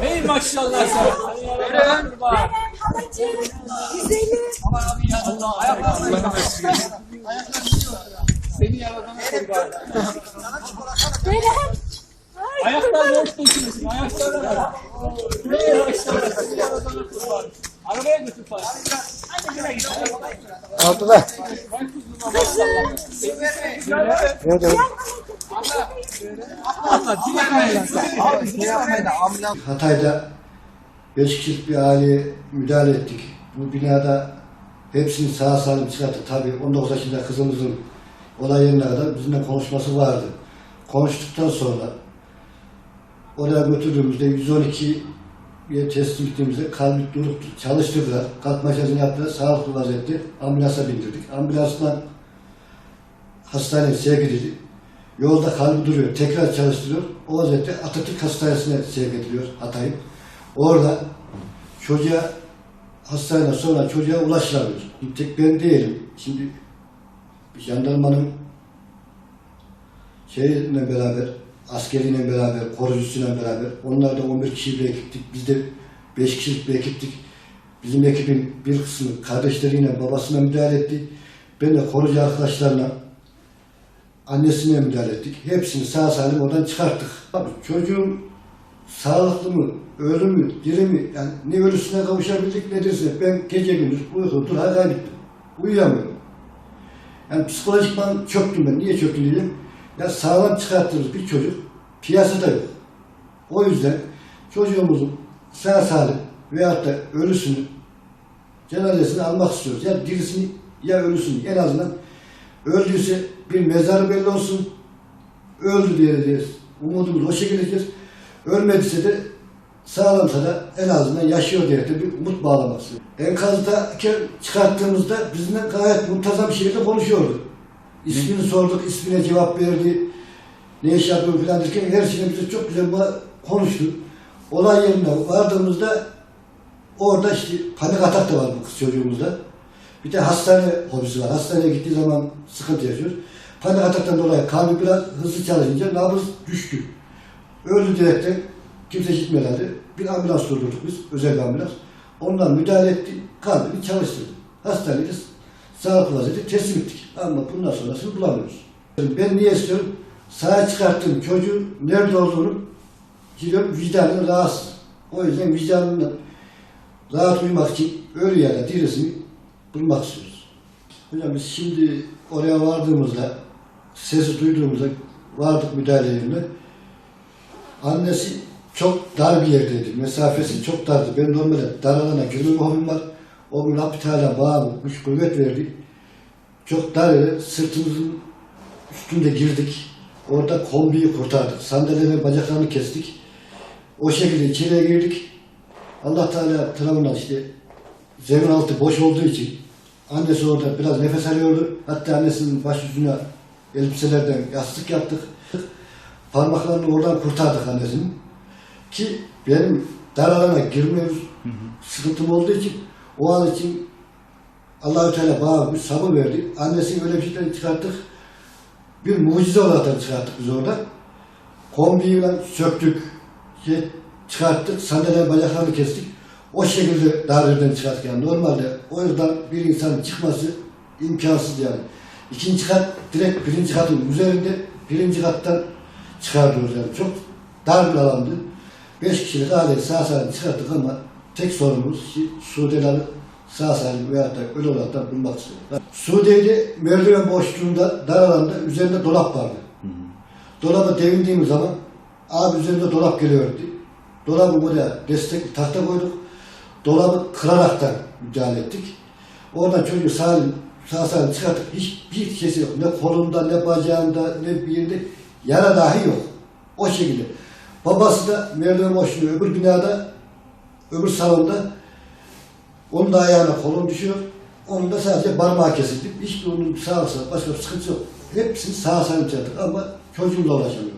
Hey maşallah sana. Beren. Halacığım, güzelim. Aman abi ya Allah ayaklarına Seni yaradana kurban. Beren. Ayaklar boş dökülmesin. Ayaklarına bak. Hey maşallah seni yaradana kurban. Arabaya götür falan. Altıda. Vay kuzuma maşallah. Evet, evet. Allah diye Hatay'da beş kişilik bir aileye müdahale ettik. Bu binada hepsini sağ salim çıkarttık. Tabii 19 yaşında kızımızın olay yerine kadar bizimle konuşması vardı. Konuştuktan sonra oraya götürdüğümüzde 112'ye teslim ettiğimizde kalbi durup çalıştırdılar. Kalp masajını yaptılar. Sağlıklı vaziyette ambulansa bindirdik. Ambulansdan hastaneye sevk edildi. Yolda kalbi duruyor. Tekrar çalıştırıyor. O vaziyette Atatürk Hastanesi'ne sevk ediliyor Hatay'ın. Orada çocuğa hastaneden sonra çocuğa ulaşılamıyor. Bir tek ben değilim. Şimdi jandarmanın şeyle beraber, askeriyle beraber, koruyucusuyla beraber, onlar da 11 kişi bir ekiptik. Biz de 5 kişilik bir ekiptik. Bizim ekibin bir kısmı kardeşleriyle babasına müdahale etti. Ben de koruyucu arkadaşlarla annesine müdahale ettik. Hepsini sağ salim oradan çıkarttık. Abi çocuğum sağlıklı mı, ölü mü, diri mi? Yani ne ölüsüne kavuşabildik ne dirisi. Ben gece gündüz uykudur hala kaybettim. Uyuyamıyorum. Yani psikolojikman çöktüm ben. Niye çöktüm diyeyim? Ya sağlam çıkarttığımız bir çocuk piyasada yok. O yüzden çocuğumuzun sağ salim veyahut da ölüsünü cenazesini almak istiyoruz. Ya dirisini ya ölüsünü en azından öldüyse bir mezarı belli olsun. Öldü diyeceğiz. Umudumuz o şekilde diyeceğiz. Ölmediyse de sağlamsa da en azından yaşıyor diye de bir umut bağlamak istiyoruz. Enkazda çıkarttığımızda bizimle gayet muntazam bir şekilde konuşuyordu. İsmini sorduk, ismine cevap verdi. Ne iş yapıyor falan derken her şeyini bize çok güzel konuştu. Olay yerine vardığımızda orada işte panik atak da var bu kız çocuğumuzda. Bir de hastane hobisi var. Hastaneye gittiği zaman sıkıntı yaşıyor. Panik ataktan dolayı kalbi biraz hızlı çalışınca nabız düştü. Öldü direkten kimse gitmedi. Bir ambulans durdurduk biz, özel ambulans. Ondan müdahale etti, kalbini çalıştırdı. Hastaneye de sağlıklı vaziyette teslim ettik. Ama bundan sonrasını bulamıyoruz. Ben niye istiyorum? Sağa çıkarttığım çocuğun nerede olduğunu biliyorum, vicdanım rahatsız. O yüzden vicdanımla rahat uyumak için ölü ya da dirisini bulmak istiyoruz. Hocam biz şimdi oraya vardığımızda, sesi duyduğumuzda vardık müdahale yerine. Annesi çok dar bir yerdeydi. Mesafesi çok dardı. Ben normalde dar alana girmem hobim var. O gün Rabbit hala bağlı, güç kuvvet verdi. Çok dar yere sırtımızın üstünde girdik. Orada kombiyi kurtardık. Sandalyelerin bacaklarını kestik. O şekilde içeriye girdik. Allah Teala tarafından işte zemin altı boş olduğu için annesi orada biraz nefes alıyordu. Hatta annesinin baş yüzüne elbiselerden yastık yaptık. Parmaklarını oradan kurtardık annesinin. Ki benim dar alana girmiyoruz. Sıkıntım olduğu için o an için Allahü Teala bana bir sabır verdi. Annesini öyle bir şeyden çıkarttık. Bir mucize olarak çıkarttık biz orada. Kombiyi söktük, şey, çıkarttık, sandalye bacaklarını kestik. O şekilde çıkarttık yani. Normalde o yerden bir insanın çıkması imkansız yani. İkinci kat direkt birinci katın üzerinde birinci kattan çıkartıyoruz yani. Çok dar bir alandı. Beş kişilik aileyi sağ salim çıkarttık ama tek sorunumuz ki Suudeli sağ salim veyahut da ölü olarak da bulmak istiyoruz. Suudi'de merdiven boşluğunda dar alanda üzerinde dolap vardı. Dolaba devindiğimiz zaman abi üzerinde dolap geliyordu. Dolabı buraya destek tahta koyduk. Dolabı kıraraktan müdahale ettik. Oradan çocuğu salim, sağ salim çıkarttık. Hiçbir şeysi yok. Ne kolunda, ne bacağında, ne bir yerinde yara dahi yok. O şekilde. Babası da merdiven boşluğu öbür binada, öbür salonda onun da ayağına kolun düşüyor. Onun da sadece parmağı kesildi. Hiçbir onun sağ başka bir sıkıntı yok. Hepsini sağ salim çıkarttık ama çocuğumla ulaşamıyor.